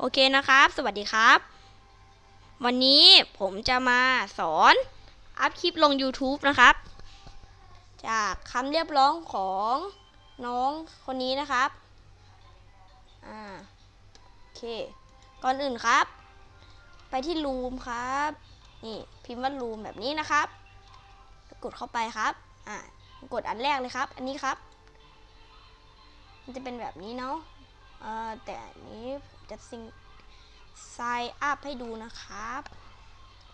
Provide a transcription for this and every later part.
โอเคนะครับ สวัสดีครับ วันนี้ผมจะมาสอนอัพคลิปลง YouTube นะครับ จากคำเรียบร้องของน้องคนนี้นะครับอ่าโอเค ก่อนอื่นครับ ไปที่รูมครับ นี่พิมพ์ว่ารูมแบบนี้นะครับ กดเข้าไปครับอ่ากดอันแรกเลยครับ อันนี้ครับ มันจะเป็นแบบนี้เนาะ เออแต่อันนี้ผมจะซิง sign up ให้ดูนะครับ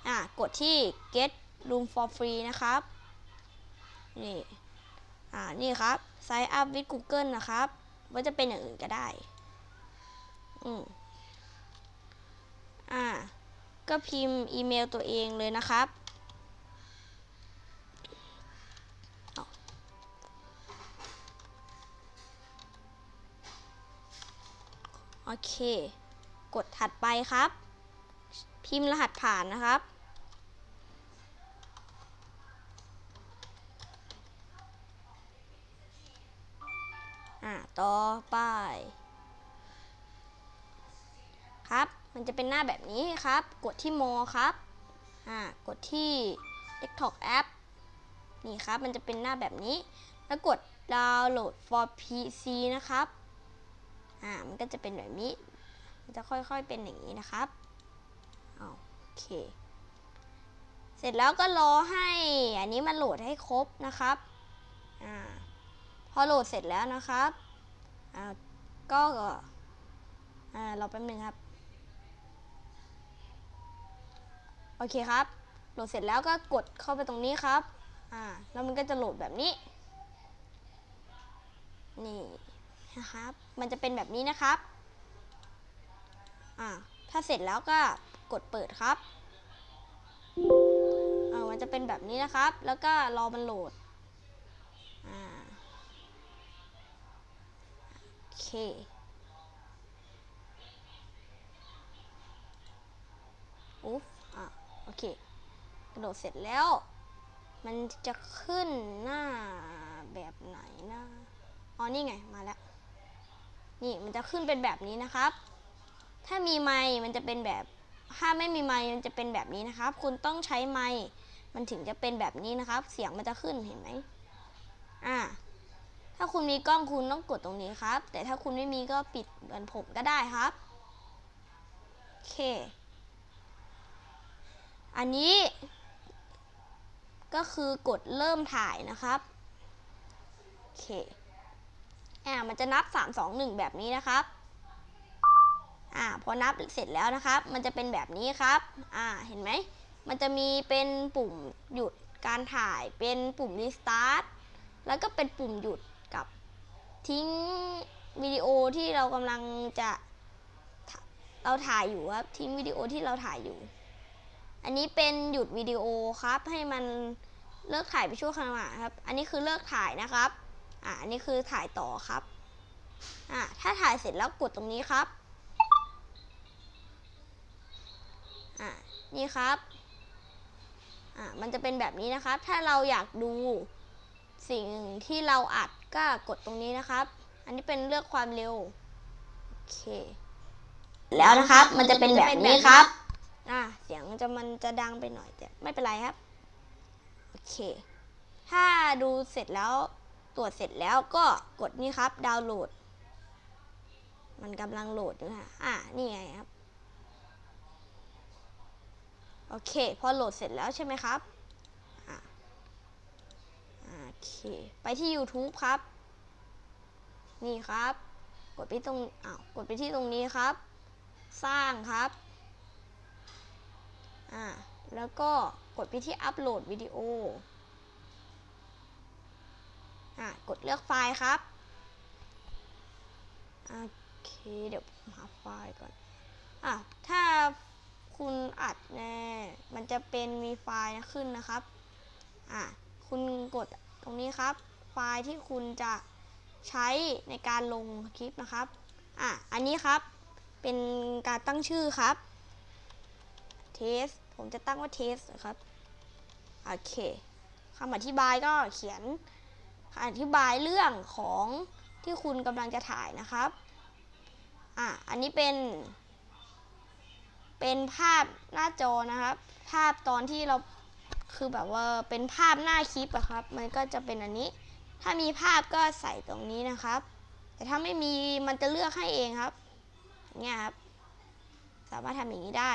อะ กดที่ get room for free นะครับ นี่ อ่า นี่ครับ sign up with Google นะครับว่าจะเป็นอย่างอื่นก็ได้ อืมอ่า ก็พิมพ์อีเมลตัวเองเลยนะครับ โอเค กดถัดไปครับ พิมพ์รหัสผ่านนะครับ อ่าต่อไป ครับ มันจะเป็นหน้าแบบนี้ครับ กดที่ more ครับ อ่า กดที่ desktop app นี่ครับ มันจะเป็นหน้าแบบนี้ แล้วกด download for PC นะครับ อ่ามันก็จะเป็นแบบนี้ มันจะค่อยๆเป็นอย่างนี้นะครับเอโอเค เสร็จแล้วก็รอให้อันนี้มันโหลดให้ครบนะครับอ่าพอโหลดเสร็จแล้วนะครับอ่าก็อ่าเราแป๊บนึงครับโอเคครับ โหลดเสร็จแล้วก็กดเข้าไปตรงนี้ครับ อ่า แล้วมันก็จะโหลดแบบนี้ นี่ นะครับ มันจะเป็นแบบนี้นะครับ อ่า ถ้าเสร็จแล้วก็กดเปิดครับอ่ามันจะเป็นแบบนี้นะครับ แล้วก็รอมันโหลด อ่า โอเคอุ๊บอะ โอเค กระโดดเสร็จแล้ว มันจะขึ้นหน้าแบบไหนนะอ๋อ นี่ไง มาแล้ว นี่มันจะขึ้นเป็นแบบนี้นะครับ ถ้ามีไมค์มันจะเป็นแบบถ้าไม่มีไมค์มันจะเป็นแบบนี้นะครับ คุณต้องใช้ไมค์มันถึงจะเป็นแบบนี้นะครับ เสียงมันจะขึ้นเห็นไหมอ่าถ้าคุณมีกล้องคุณต้องกดตรงนี้ครับ แต่ถ้าคุณไม่มีก็ปิดเหมือนผมก็ได้ครับโอเค อันนี้ ก็คือกดเริ่มถ่ายนะครับโอเค อ่ามันจะนับ 3 2 1 แบบนี้นะครับอ่าพอนับเสร็จแล้วนะครับ มันจะเป็นแบบนี้ครับอ่าเห็นไหมมันจะมีเป็นปุ่มหยุดการถ่ายเป็นปุ่ม restart แล้วก็เป็นปุ่มหยุดกับทิ้งวิดีโอที่เรากำลังจะเราถ่ายอยู่ครับทิ้งวิดีโอที่เราถ่ายอยู่ อันนี้เป็นหยุดวิดีโอครับให้มันเลิกถ่ายไปชั่วขณะครับ อันนี้คือเลิกถ่ายนะครับ อ่าอันนี้คือถ่ายต่อครับ อ่าถ้าถ่ายเสร็จแล้วกดตรงนี้ครับ อ่านี่ครับอ่ามันจะเป็นแบบนี้นะครับ ถ้าเราอยากดูสิ่งที่เราอัดก็กดตรงนี้นะครับ อันนี้เป็นเลือกความเร็ว โอเค แล้วนะครับ มันจะเป็นแบบนี้ครับ อ่าเสียงจะมันจะดังไปหน่อยแต่ไม่เป็นไรครับ โอเค ถ้าดูเสร็จแล้ว ตรวจเสร็จแล้วก็กดนี่ครับดาวน์โหลด มันกำลังโหลดอยู่นะอ่านี่ไงครับ โอเค พอโหลดเสร็จแล้วใช่ไหมครับอ่าโอเค ไปที่ YouTube ครับ นี่ครับ กดไปตรงอ้าวกดไปที่ตรงนี้ครับ สร้างครับอ่าแล้วก็กดไปที่อัปโหลดวิดีโอ อ่ากดเลือกไฟล์ครับโอเคเดี๋ยวผมหาไฟล์ก่อนอะถ้าคุณอัดแน่มันจะเป็นมีไฟล์ขึ้นนะครับอะคุณกดตรงนี้ครับ ไฟล์ที่คุณจะใช้ในการลงคลิปนะครับอะอันนี้ครับเป็นการตั้งชื่อครับเทสผมจะตั้งว่าเทสนะครับ โอเคคำอธิบายก็เขียน อธิบายเรื่องของที่คุณกำลังจะถ่ายนะครับ อะ อันนี้เป็น เป็นภาพหน้าจอนะครับ ภาพตอนที่เราคือแบบว่าเป็นภาพหน้าคลิปอะครับ มันก็จะเป็นอันนี้ ถ้ามีภาพก็ใส่ตรงนี้นะครับ แต่ถ้าไม่มีมันจะเลือกให้เองครับอย่างเงี้ยครับ สามารถทำอย่างนี้ได้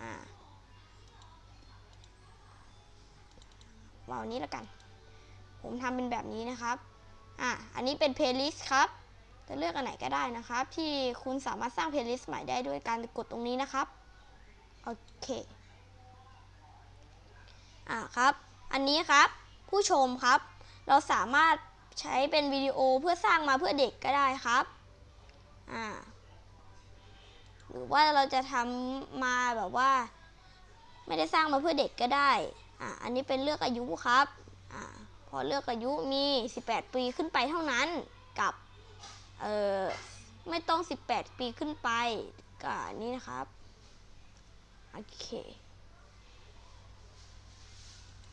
อ่าวางอันนี้แล้วกัน ผมทำเป็นแบบนี้นะครับ อะ อันนี้เป็นเพลย์ลิสต์ครับ จะเลือกอันไหนก็ได้นะครับ ที่คุณสามารถสร้างเพลย์ลิสต์ใหม่ได้ด้วยการกดตรงนี้นะครับ โอเค อะครับ อันนี้ครับ ผู้ชมครับ เราสามารถใช้เป็นวิดีโอเพื่อสร้างมาเพื่อเด็กก็ได้ครับ อ่า หรือว่าเราจะทำมาแบบว่า ไม่ได้สร้างมาเพื่อเด็กก็ได้ อ่าอันนี้เป็นเลือกอายุครับ อ่าพอเลือกอายุมี 18 ปีขึ้นไปเท่านั้นกับเอ่อไม่ต้อง 18 ปีขึ้นไปก็อันนี้นะครับ โอเค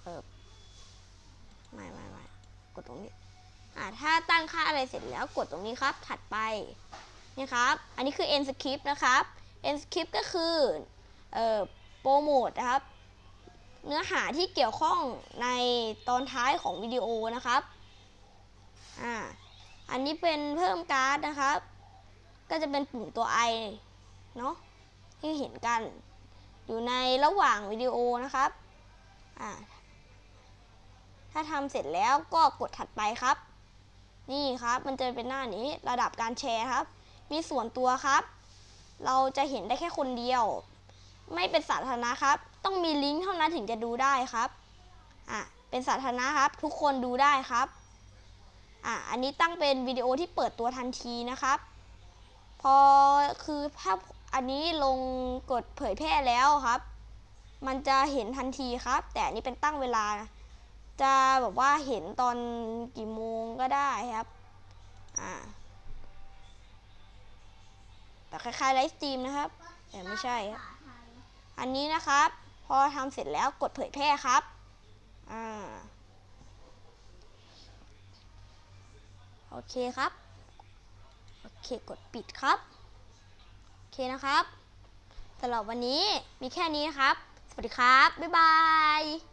เออไม่ไม่ไม่กดตรงนี้อ่าถ้าตั้งค่าอะไรเสร็จแล้วกดตรงนี้ครับ ถัดไปนี่ครับ อันนี้คือ end script นะครับ end script ก็คือเอ่อโปรโมทนะครับ เนื้อหาที่เกี่ยวข้องในตอนท้ายของวิดีโอนะครับอ่าอันนี้เป็นเพิ่มการ์ดนะครับ ก็จะเป็นปุ่มตัว i เนาะที่เห็นกัน อยู่ในระหว่างวิดีโอนะครับอ่าถ้าทำเสร็จแล้วก็กดถัดไปครับ นี่ครับมันจะเป็นหน้านี้ระดับการแชร์ครับ มีส่วนตัวครับ เราจะเห็นได้แค่คนเดียว ไม่เป็นสาธารณะครับ ต้องมีลิงก์เท่านั้นถึงจะดูได้ครับอะเป็นสาธารณะครับ ทุกคนดูได้ครับอะอันนี้ตั้งเป็นวิดีโอที่เปิดตัวทันทีนะครับ พอคือภาพอันนี้ลงกดเผยแพร่แล้วครับ มันจะเห็นทันทีครับ แต่อันนี้เป็นตั้งเวลา จะแบบว่าเห็นตอนกี่โมงก็ได้ครับอ่าแต่คล้ายๆไลฟ์สตรีมนะครับ แต่ไม่ใช่ครับอันนี้นะครับ พอทำเสร็จแล้วกดเผยแพร่ครับอ่าโอเคครับ โอเคกดปิดครับ โอเคนะครับสำหรับวันนี้มีแค่นี้นะครับ สวัสดีครับ บ๊ายบาย